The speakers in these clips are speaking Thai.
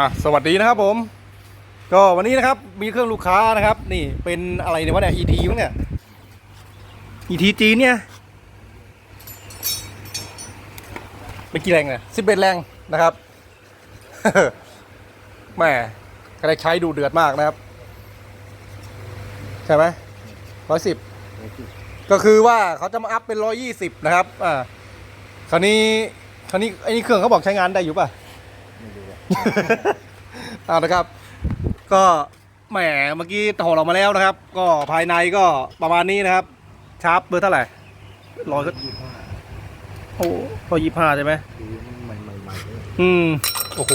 อะสวัสดีนะครับผม ก็วันนี้นะครับมีเครื่องลูกค้านะครับ นี่เป็นอะไรเนี่ยวะเนี่ย ET มั้งเนี่ย ET จีนเนี่ยไม่กี่แรงเนี่ยสิบเอ็ดแรงนะครับแม่ก็ได้ใช้ดูเดือดมากนะครับ ใช่ไหมร้อยสิบก็คือว่าเขาจะมาอัพเป็นร้อยี่สิบนะครับ อ่า คราวนี้ คราวนี้ไอ้นี่เครื่องเขาบอกใช้งานได้อยู่ป่ะ เอานะครับ ก็แหมเมื่อกี้ถอดออกมาแล้วนะครับ ก็ภายในก็ประมาณนี้นะครับ ชาร์ปเบอร์เท่าไหร่ร้อยก็ยี่ห้าโอ้ร้อยยี่ห้าใช่ไหมคือใหม่ใหม่ใหม่เลยอืมโอ้โห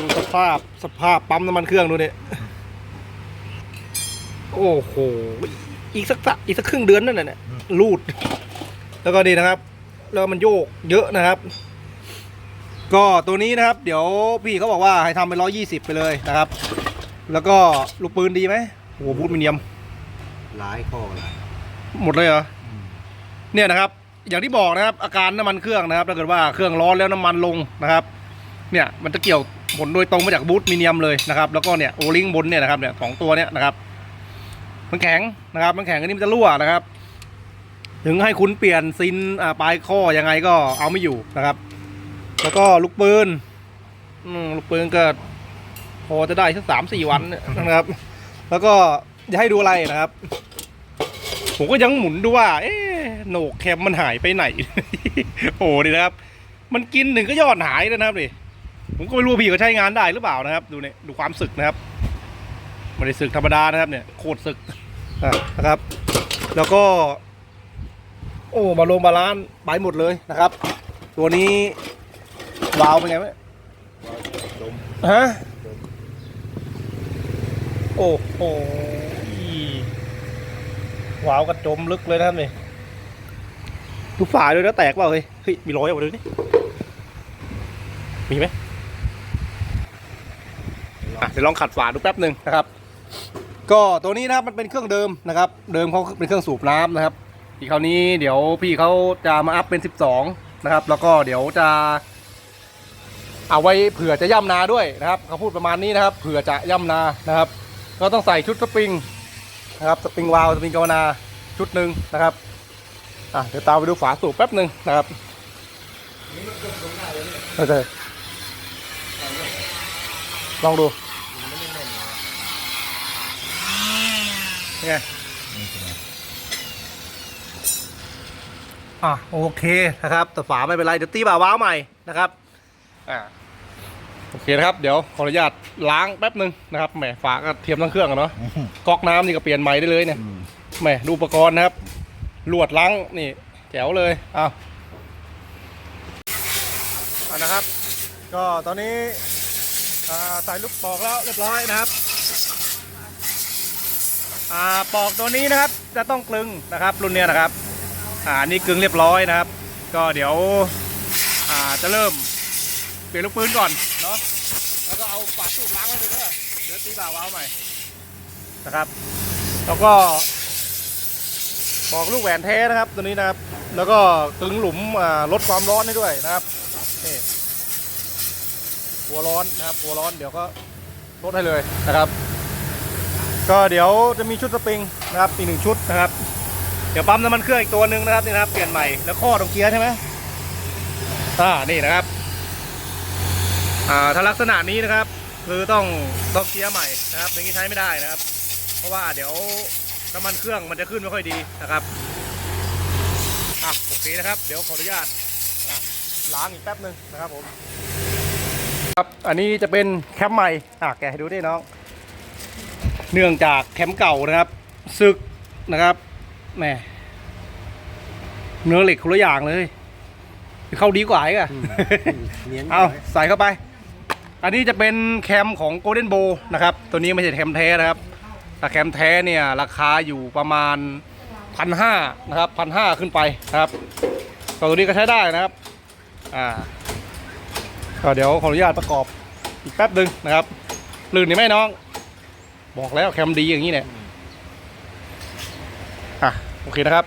ดูสภาพสภาพปั๊มน้ำมันเครื่องดูเนี่ยโอ้โหอีกสักสักอีกสักครึ่งเดือนนั่นแหละเนี่ยรูด แล้วก็ดีนะครับ แล้วมันโยกเยอะนะครับ ก็ตัวนี้นะครับ เดี๋ยวพี่เขาบอกว่าให้ทำเป็นร้อยี่สิบไปเลยนะครับ แล้วก็ลูกปืนดีไหมโอ้โหบูทมิเนียม หลายข้อหลายหมดเลยเหรออืมเนี่ยนะครับ อย่างที่บอกนะครับ อาการน้ำมันเครื่องนะครับถ้าเกิดว่าเครื่องร้อนแล้วน้ำมันลงนะครับ เนี่ยมันจะเกี่ยวผลโดยตรงมาจากบูทมิเนียมเลยนะครับแล้วก็เนี่ยโอลิงบนเนี่ยนะครับเนี่ยสองตัวเนี่ยนะครับ มันแข็งนะครับ มันแข็งอันนี้มันจะรั่วนะครับ ถึงให้คุณเปลี่ยนซินอ่าปลายข้อยังไงก็เอาไม่อยู่นะครับ แล้วก็ลูกปืนลูกปืนก็พอจะได้สักสามสี่วันนะครับ แล้วก็จะให้ดูอะไรนะครับ ผมก็ยังหมุนดูว่า เอ๊ะโหนกแคมมันหายไปไหน โอ้โหนี่นะครับ มันกินหนึ่งก็ยอดหายแล้วนะครับดิผมก็ไม่รู้พี่เขาใช้งานได้หรือเปล่านะครับ ดูเนี่ยดูความสึกนะครับไม่ได้สึกธรรมดานะครับเนี่ยโคตรสึกนะครับ แล้วก็ โอ้บาลงบาลานซ์ไปหมดเลยนะครับ ตัวนี้ วาล์วเป็นไงไหมดมฮะดมโอ้โหวาล์วกระจมลึกเลยนะครับนี่ดูฝาด้วยนะแตกเปล่าเฮ้ยเฮ้ยมีรอยออกมาดูนี่มีไหมอะเดี๋ยวลองขัดฝาดูแป๊บหนึ่งนะครับ ก็ตัวนี้นะครับมันเป็นเครื่องเดิมนะครับ เดิมเขาเป็นเครื่องสูบน้ำนะครับอีกคราวนี้เดี๋ยวพี่เขาจะมาอัพเป็น 12 นะครับ แล้วก็เดี๋ยวจะ เอาไว้เผื่อจะย่ำนาด้วยนะครับเขาพูดประมาณนี้นะครับ เผื่อจะย่ำนานะครับ ก็ต้องใส่ชุดสปริงนะครับสปริงวาล์วสปริงกาวนาชุดหนึ่งนะครับอะเดี๋ยวตามไปดูฝาสูบแป๊บหนึ่งนะครับโอเคลองดูไงอะโอเคนะครับแต่ฝาไม่เป็นไร เดี๋ยวตีบ่าวว้าวใหม่นะครับอ่า โอเคนะครับ เดี๋ยวขออนุญาตล้างแป๊บหนึ่งนะครับ แหมฝาก็เทียมทั้งเครื่องอะเนาะอืมก๊อกน้ำนี่ก็เปลี่ยนใหม่ได้เลยเนี่ยอืมแหมดูอุปกรณ์นะครับ ลวดล้างนี่แจ๋วเลยเอาเอานะครับ ก็ตอนนี้อ่าใส่ลูกปอกแล้วเรียบร้อยนะครับ อ่าปอกตัวนี้นะครับ จะต้องกลึงนะครับ รุ่นเนี้ยนะครับ อ่านี่กลึงเรียบร้อยนะครับ ก็เดี๋ยว อ่าจะเริ่ม เปลี่ยนลูกปืนก่อนเนาะแล้วก็เอาฝาสูบล้างไว้เลยเด้อเดี๋ยวตีบ่าวว้าใหม่นะครับ แล้วก็บอกลูกแหวนแท้นะครับตัวนี้นะครับ แล้วก็กลึงหลุมลดความร้อนให้ด้วยนะครับนี่หัวร้อนนะครับหัวร้อนเดี๋ยวก็ลดให้เลยนะครับ ก็เดี๋ยวจะมีชุดสปริงนะครับอีกหนึ่งชุดนะครับ เดี๋ยวปั๊มน้ำมันเครื่องอีกตัวหนึ่งนะครับนี่นะครับเปลี่ยนใหม่แล้วข้อตรงเกียร์ใช่ไหมอ่านี่นะครับ ถ้าลักษณะนี้นะครับ คือต้องต้องเกียร์ใหม่นะครับอย่างนี้ใช้ไม่ได้นะครับ เพราะว่าเดี๋ยวน้ำมันเครื่องมันจะขึ้นไม่ค่อยดีนะครับอะโอเคนะครับ เดี๋ยวขออนุญาตอะล้างอีกแป๊บหนึ่งนะครับผมครับอันนี้จะเป็นแคมป์ใหม่อะแกะให้ดูดิน้อง เนื่องจากแคมป์เก่านะครับซึกนะครับแหมเนื้อเหล็กคนละอย่างเลย เข้าดีกว่าอีกอะอืมเนียนเอาใส่เข้าไป อันนี้จะเป็นแคมของ Golden Bow นะครับ ตัวนี้ไม่ใช่แคมแท้นะครับแต่แคมแท้เนี่ยราคาอยู่ประมาณพันห้านะครับพันห้าขึ้นไปนะครับตัวนี้ก็ใช้ได้นะครับอ่าก็เดี๋ยวขออนุญาตประกอบอีกแป๊บหนึ่งนะครับลื่นนี่ไหมน้อง บอกแล้วแคมดีอย่างนี้เนี่ยอะโอเคนะครับ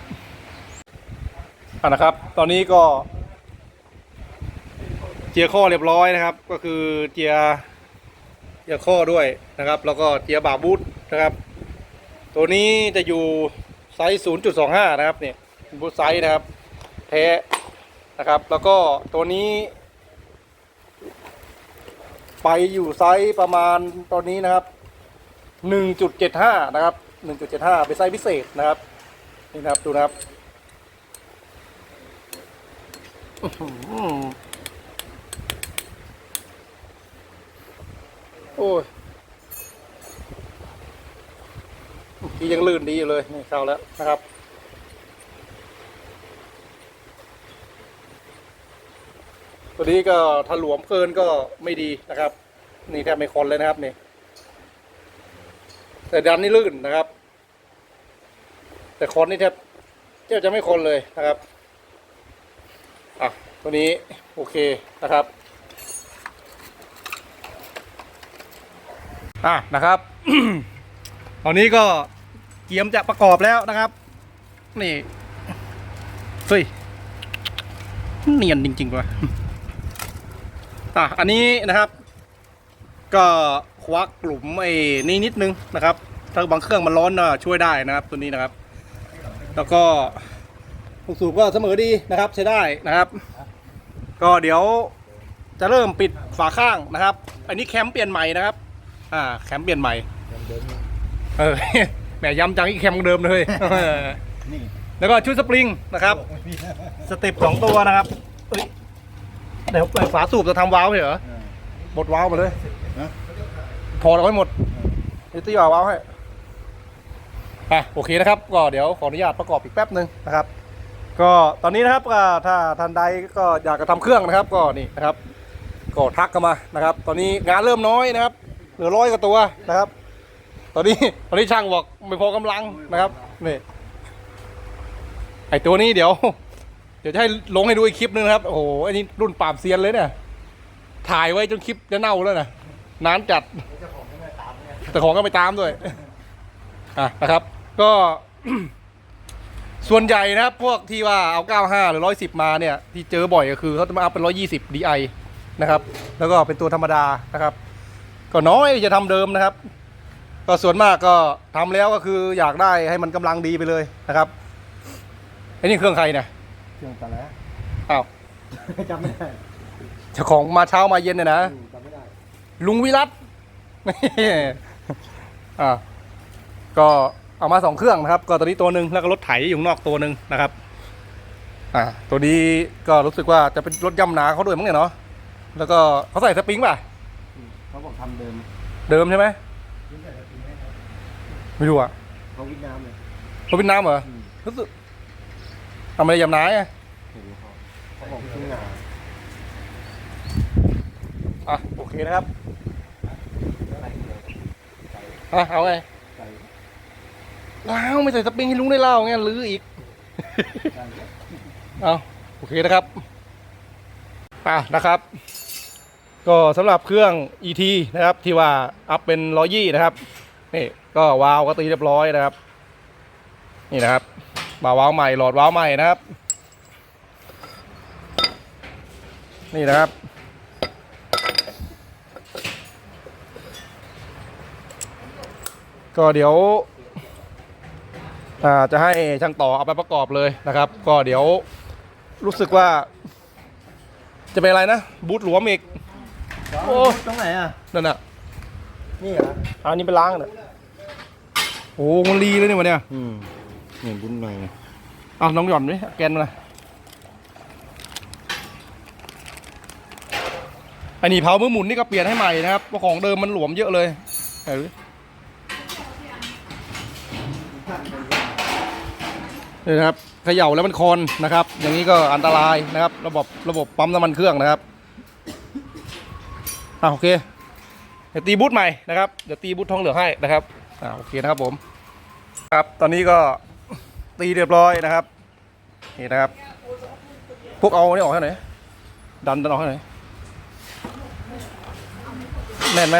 อะนะครับ ตอนนี้ก็ เจียข้อเรียบร้อยนะครับ ก็คือเจียเจียข้อด้วยนะครับ แล้วก็เจียร์บาบูทนะครับ ตัวนี้จะอยู่ไซส์ 0.25 นะครับเนี่ยบูทไซส์นะครับแท้นะครับ แล้วก็ตัวนี้ ไปอยู่ไซส์ประมาณตอนนี้นะครับ 1.75 นะครับ 1.75 เป็นไซส์พิเศษนะครับนี่นะครับดูนะครับ อื้อหือโอ้ยเมื่อกี้ยังลื่นดีอยู่เลยนี่เข้าแล้วนะครับ ตัวนี้ก็ถลวมเกินก็ไม่ดีนะครับ นี่แทบไม่คนเลยนะครับนี่แต่ดันนี่ลื่นนะครับ แต่คนนี่แทบแทบจะไม่คนเลยนะครับอะตัวนี้โอเคนะครับ อะนะครับ ตอนนี้ก็เกียมจะประกอบแล้วนะครับ นี่เฮ้ยเนียนจริงๆว่ะอะอันนี้นะครับ ก็ควักกลุ่มไอ้นี่นิดนึงนะครับ ถ้าบางเครื่องมันร้อนก็ช่วยได้นะครับ ตัวนี้นะครับ แล้วก็ลูกสูบก็เสมอดีนะครับ ใช้ได้นะครับ ก็เดี๋ยวจะเริ่มปิดฝาข้างนะครับ อันนี้แคมเปลี่ยนใหม่นะครับ อ่าแคมเปลี่ยนใหม่เดิมเออ แหมย้ำจังอีกแคมเดิมเลยนี่แล้วก็ชุดสปริงนะครับสเต็ปสองตัวนะครับเอ้ยเดี๋ยวฝาสูบจะทำวาล์วเหรอหมดวาล์วหมดเลยฮะ ถอดเอาไว้หมดเดี๋ยวตีวาล์วให้อะโอเคนะครับ ก็เดี๋ยวขออนุญาตประกอบอีกแป๊บหนึ่งนะครับ ก็ตอนนี้นะครับก็ถ้าท่านใดก็อยากจะทำเครื่องนะครับ ก็นี่นะครับ ก็ทักกันมานะครับ ตอนนี้งานเริ่มน้อยนะครับเห ลือร้อยกว่าตัวนะครับ ตอนนี้ตอนนี้ช่างบอกไม่พอกำลังนะครับนี่ไอตัวนี้เดี๋ยว เดี๋ยวจะให้ลงให้ดูอีกคลิปนึงนะครับ โอ้โหอันนี้รุ่นปราบเซียนเลยเนี่ยถ่ายไว้จนคลิปจะเน่าแล้วนะนานจัดแต่ของก็ไปตามด้วยอะนะครับ ก็ ส่วนใหญ่นะครับ พวกที่ว่าเอา 95 หรือ 110 มาเนี่ย ที่เจอบ่อยก็คือเขาจะมาอัพเป็น 120 DI นะครับ แล้วก็เป็นตัวธรรมดานะครับ ก็น้อยที่จะทำเดิมนะครับ ก็ส่วนมากก็ทำแล้วก็คืออยากได้ให้มันกำลังดีไปเลยนะครับไอ้นี่เครื่องใครเนี่ยเครื่องตะแล้วอ้าวจำไม่ได้เจ้าของมาเช้ามาเย็นเนี่ยนะจำไม่ได้ลุงวิรัตอ่าก็เอามาสองเครื่องนะครับ ก็ตัวนี้ตัวหนึ่งแล้วก็รถไถอยู่ข้างนอกตัวหนึ่งนะครับอ่าตัวนี้ก็รู้สึกว่าจะเป็นรถย่ำหนาเขาด้วยมั้งเนี่ยเนาะแล้วก็เขาใส่สปริงป่ะ เขาบอกทำเดิมเดิมใช่ไหมไม่รู้อะเขาวิทน้ำเลยเขาเป็นน้ำเหรออืมรู้สึกทำอะไรย่ำหนาอะเห็นเขาเขาบอกทุ่งนาอะโอเคนะครับใส่เลยอะเอาไงใส่ว้าวไม่ใส่สปริงให้ลุงได้เล่าไงลื้ออีกใส่เอาโอเคนะครับ อะนะครับ ก็สำหรับเครื่อง ET นะครับที่ว่าอัพเป็นร้อยยี่นะครับนี่ก็วาล์วก็ตีเรียบร้อยนะครับ นี่นะครับบาวาล์วใหม่หลอดวาล์วใหม่นะครับ นี่นะครับ ก็เดี๋ยวจะให้ช่างต่อเอาไปประกอบเลยนะครับ ก็เดี๋ยวรู้สึกว่าจะเป็นอะไรนะ บูทหลวมอีก โอ้ตรงไหนอะ นั่นน่ะ นี่เหรออันนี้ไปล้างน่ะโอ้มันรีเลยเนี่ยวันเนี้ยอืมเนี่ยบุญหน่อยนะอะน้องหย่อนดิแกนมาเลยอันนี้เผามือหมุนนี่ก็เปลี่ยนให้ใหม่นะครับเพราะของเดิมมันหลวมเยอะเลยไหนดูดินี่นะครับเขย่าแล้วมันคอนนะครับ อย่างนี้ก็อันตรายนะครับ ระบบระบบปั๊มน้ำมันเครื่องนะครับ อะโอเคเดี๋ยวตีบูทใหม่นะครับเดี๋ยวตีบูททองเหลืองให้นะครับอ่าโอเคนะครับผมครับตอนนี้ก็ตีเรียบร้อยนะครับนี่นะครับพวกเอานี่ออกให้หน่อยดันดันออกให้หน่อยแน่นไหม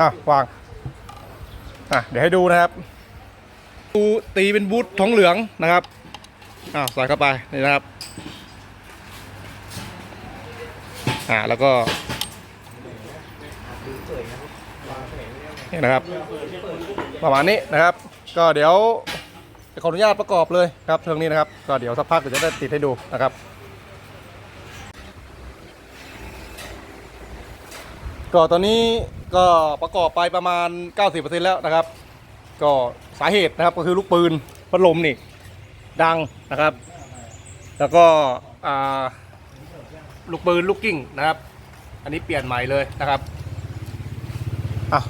อะวางอะเดี๋ยวให้ดูนะครับดูตีเป็นบูททองเหลืองนะครับอ่าใส่เข้าไปนี่นะครับ อ่าแล้วก็นี่นะครับ ประมาณนี้นะครับ ก็เดี๋ยวขออนุญาตประกอบเลยครับเทองนี้นะครับ ก็เดี๋ยวสักพักเดี๋ยวจะได้ติดให้ดูนะครับก็ตอนนี้ก็ประกอบไปประมาณ 90%แล้วนะครับ ก็สาเหตุนะครับก็คือลูกปืนพัดลมนี่ดังนะครับ แล้วก็อ่า ลูกปืนลูกกิ้งนะครับ อันนี้เปลี่ยนใหม่เลยนะครับอะ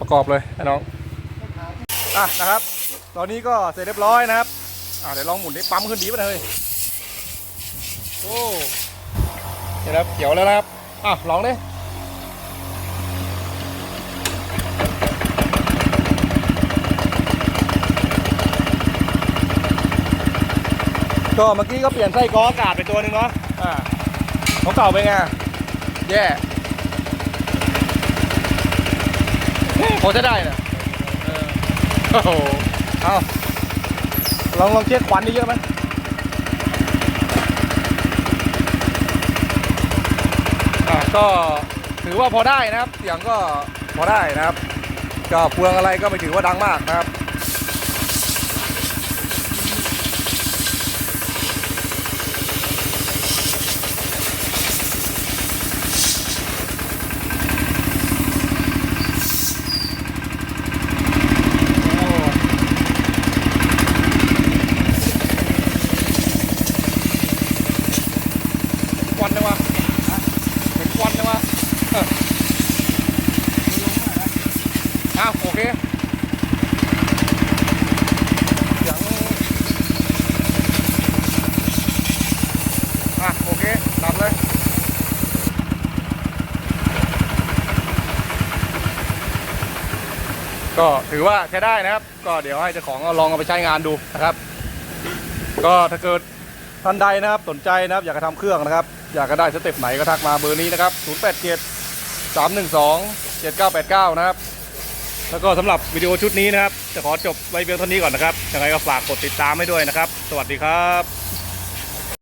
ประกอบเลยนะน้องอะนะครับ ตอนนี้ก็เสร็จเรียบร้อยนะครับอะเดี๋ยวลองหมุนได้ปั๊มขึ้นดีป่ะเนยโอ้เดี๋ยวครับเขียวแล้วนะครับอะลองดิก็เมื่อกี้ก็เปลี่ยนไส้กรออากาศไปตัวหนึ่งเนาะอ่า ของเก่าเป็นไงแย่พอจะได้นะเออโอ้โหเอาลองลองเช็คควันนี่เยอะไหมอ่าก็ถือว่าพอได้นะครับ เสียงก็พอได้นะครับ ก็เปลืองอะไรก็ไม่ถือว่าดังมากนะครับ ค วันเลยวะเห็นควันเลยวะอ้าวโอเคเสียงอะโอเคดับเลยก็ถือว่าใช้ได้นะครับ ก็เดี๋ยวให้เจ้าของลองเอาไปใช้งานดูนะครับ ก็ถ้าเกิด ท่านใดนะครับสนใจนะครับ อยากจะทำเครื่องนะครับ อยากจะได้สเต็ปไหนก็ทักมาเบอร์นี้นะครับ 087 312 7989 นะครับ แล้วก็สำหรับวิดีโอชุดนี้นะครับ จะขอจบไว้เพียงเท่านี้ก่อนนะครับยังไงก็ฝากกดติดตามให้ด้วยนะครับ สวัสดีครับ